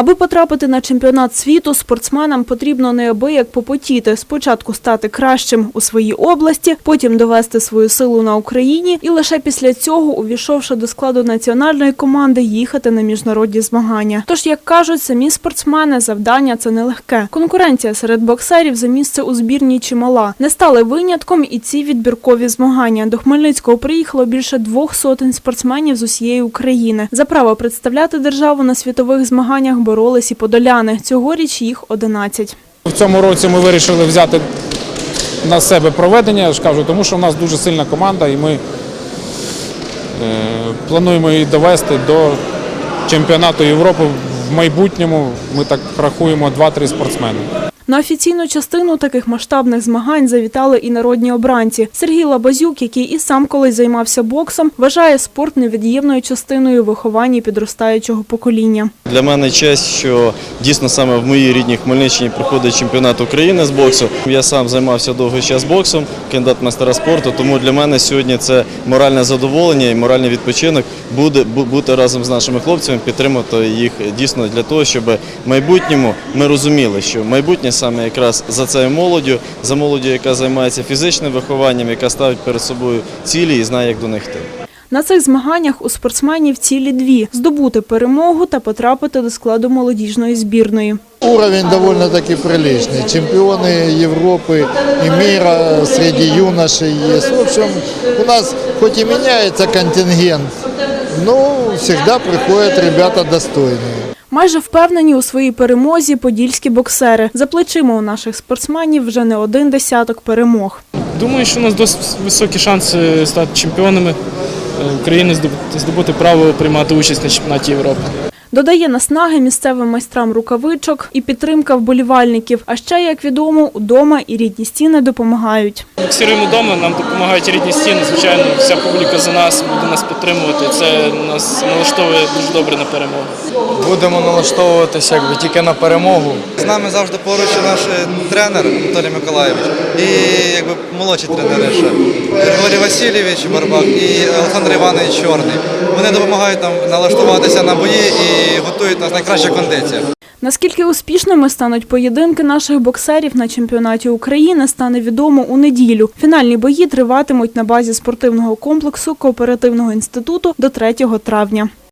Аби потрапити на чемпіонат світу, спортсменам потрібно неабияк попотіти. Спочатку стати кращим у своїй області, потім довести свою силу на Україні і лише після цього, увійшовши до складу національної команди, їхати на міжнародні змагання. Тож, як кажуть самі спортсмени, завдання це нелегке. Конкуренція серед боксерів за місце у збірній чимала. Не стали винятком і ці відбіркові змагання. До Хмельницького приїхало більше двох сотень спортсменів з усієї України. За право представляти державу на світових змаганнях боролись і подоляни. Цьогоріч їх 11. В цьому році ми вирішили взяти на себе проведення, я ж кажу, тому що в нас дуже сильна команда і ми е, плануємо її довести до чемпіонату Європи в майбутньому. Ми так рахуємо 2-3 спортсмени. На офіційну частину таких масштабних змагань завітали і народні обранці. Сергій Лабазюк, який і сам колись займався боксом, вважає спорт невід'ємною частиною виховання підростаючого покоління. Для мене честь, що дійсно саме в моїй рідній Хмельниччині проходить чемпіонат України з боксу. Я сам займався довгий час боксом, кандидат майстера спорту. Тому для мене сьогодні це моральне задоволення і моральний відпочинок буде бути разом з нашими хлопцями, підтримати їх дійсно для того, щоб в майбутньому ми розуміли, що майбутнє саме якраз за цією молоддю, за молоддю, яка займається фізичним вихованням, яка ставить перед собою цілі і знає, як до них йти. На цих змаганнях у спортсменів цілі дві – здобути перемогу та потрапити до складу молодіжної збірної. Уровень довольно-таки приличный. Чемпионы Европы и мира среди юношей есть. В общем, у нас хоть и меняется контингент, но всегда приходят ребята достойные. Майже впевнені у своїй перемозі подільські боксери. За плечима у наших спортсменів вже не один десяток перемог. Думаю, що у нас досить високі шанси стати чемпіонами е, України, здобути- здобути право приймати участь на чемпіонаті Європи. Додає наснаги місцевим майстрам рукавичок і підтримка вболівальників. А ще, як відомо, удома і рідні стіни допомагають. Боксируємо вдома, нам допомагають рідні стіни. Звичайно, вся публіка за нас буде нас підтримувати. Це нас налаштовує дуже добре на перемогу. Будемо налаштовуватися якби тільки на перемогу. З нами завжди поруч наш тренер Анатолій Миколаєвич і якби молодші тренери ще Григорій Васильович Барбак і Олександр Іванович Чорний. Вони допомагають нам налаштуватися на бої готують нас найкраща кондиція. Наскільки успішними стануть поєдинки наших боксерів на чемпіонаті України, стане відомо у неділю. Фінальні бої триватимуть на базі спортивного комплексу кооперативного інституту до 3 травня.